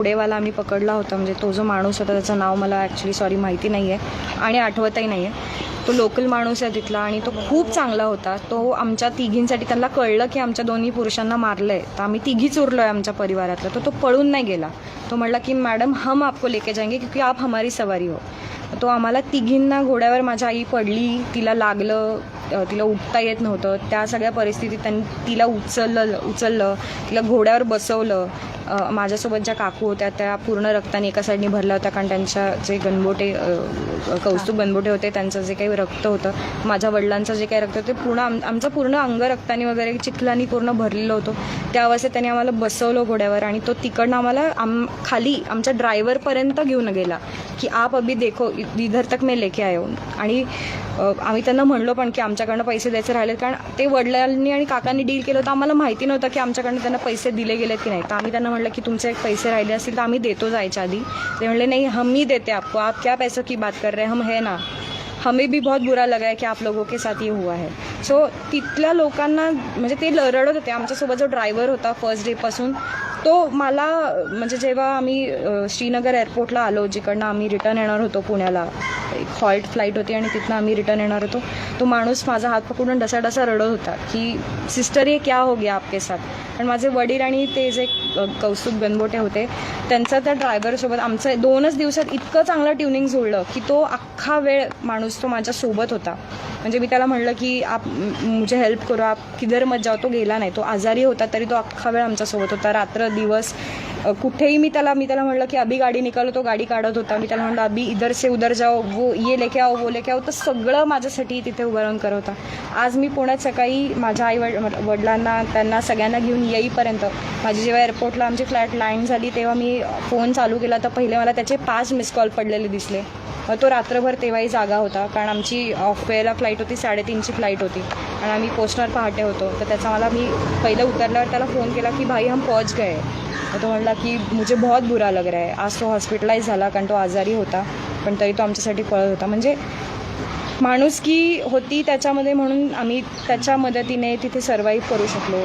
पुढेवाला आम्ही पकडला होता म्हणजे तो जो माणूस होता त्याचं नाव मला ॲक्च्युली सॉरी माहिती नाही आहे आणि आठवतही नाही आहे तो लोकल माणूस आहे तिथला आणि तो खूप चांगला होता. तो आमच्या तिघींसाठी त्यांना कळलं की आमच्या दोन्ही पुरुषांना मारलं आहे तर आम्ही तिघीच उरलो आहे आमच्या परिवारातलं. तर तो पळून नाही गेला. तो म्हणला की मॅडम हम आपको लेके जाएंगे क्योंकि आप हमारी सवारी हो. तो आम्हाला तिघींना घोड्यावर माझी आई पडली तिला लागलं तिला उठता येत नव्हतं. त्या सगळ्या परिस्थितीत त्यांनी तिला उचललं उचललं तिला घोड्यावर बसवलं. माझ्यासोबत ज्या काकू होत्या त्या पूर्ण रक्ताने एका साईडने भरल्या होत्या कारण त्यांच्या जे गणबोटे कौस्तुभ गणबोटे होते त्यांचं जे काही रक्त होतं माझ्या वडिलांचं जे काही रक्त होतं ते पूर्ण आम आमचं पूर्ण अंग रक्ताने वगैरे चिखलानी पूर्ण भरलेलं होतं. त्या अवस्थेत त्यांनी आम्हाला बसवलं घोड्यावर आणि तो तिकडनं आम्हाला आम खाली आमच्या ड्रायव्हरपर्यंत घेऊन गेला की आप अभी देखो इधर तक मी लेके आयो आणि आम्ही त्यांना म्हणलो पण की आमच्याकडनं पैसे द्यायचे राहिले कारण ते वडिलांनी आणि काकांनी डील केलं होतं आम्हाला माहिती नव्हतं की आमच्याकडनं त्यांना पैसे दिले गेलेत की नाही. तर आम्ही त्यांना म्हटलं की तुमचे पैसे राहिले असतील तर आम्ही देतो जायच्या आधी. ते म्हणले नाही हम ही देते आपको. आप क्या पैसों की बात कर रहे हैं? हम है ना. हमें भी बहुत बुरा लगा है की आप लोगों के साथ ये हुआ है. सो तिथल्या लोकांना म्हणजे ते ल- रडत होते. आमच्यासोबत जो ड्रायव्हर होता फर्स्ट डेपासून तो मला म्हणजे जेव्हा आम्ही श्रीनगर एअरपोर्टला आलो जिकडनं आम्ही रिटर्न येणार होतो पुण्याला एक हॉल्ट फ्लाईट होती आणि तिथनं आम्ही रिटर्न येणार होतो तो माणूस माझा हात पकडून डसा डसा रडत होता की सिस्टर ये क्या हो गया आपके साथ? पण माझे वडील आणि ते जे कौस्तुभ गणबोटे होते. त्यांचा त्या ड्रायव्हरसोबत आमचं दोनच दिवसात इतकं चांगलं ट्युनिंग जुळलं की तो अख्खा वेळ माणूस तो माझ्यासोबत होता. म्हणजे मी त्याला म्हणलं की आप मुझे हेल्प करो आप किधर मत जाओ? तो गेला नाही. तो आजारी होता तरी तो अख्खा वेळ आमच्यासोबत होता. रात्र दिवस कुठेही मी त्याला मी त्याला म्हणलं की अभी गाडी निकालो तो गाडी काढत होता. मी त्याला म्हणलं अभी इधर से उधर जाओ वो ये लेके आओ वो लेके आओ. तर सगळं माझ्यासाठी तिथे उभं राहून करत होता. आज मी पुण्यात सकाळी माझ्या आई वड वडिलांना त्यांना सगळ्यांना घेऊन येईपर्यंत माझी जेव्हा एअरपोर्टला आमची फ्लॅट लँड झाली. तेव्हा मी फोन चालू केला. तर पहिले मला त्याचे पाच मिस कॉल पडलेले दिसले. तो रात्रभर तेव्हाही जागा होता. कारण आमची ऑफ वेला फ्लाईट होती. साडेतीनची फ्लाईट होती. आणि आम्ही पोचणार पहाटे होतो. तर त्याचा मला मी पहिलं उतरल्यावर त्याला फोन केला की भाई हम पहुंच गए. तर तो म्हणला की मुझे बहुत बुरा लग रहा है. आज तो हॉस्पिटलाइज झाला. कारण तो आजारी होता. पण तरी तो आमच्यासाठी पळत होता. म्हणजे माणुसकी होती त्याच्यामध्ये म्हणून आम्ही त्याच्या मदतीने तिथे सर्वाईव्ह करू शकलो.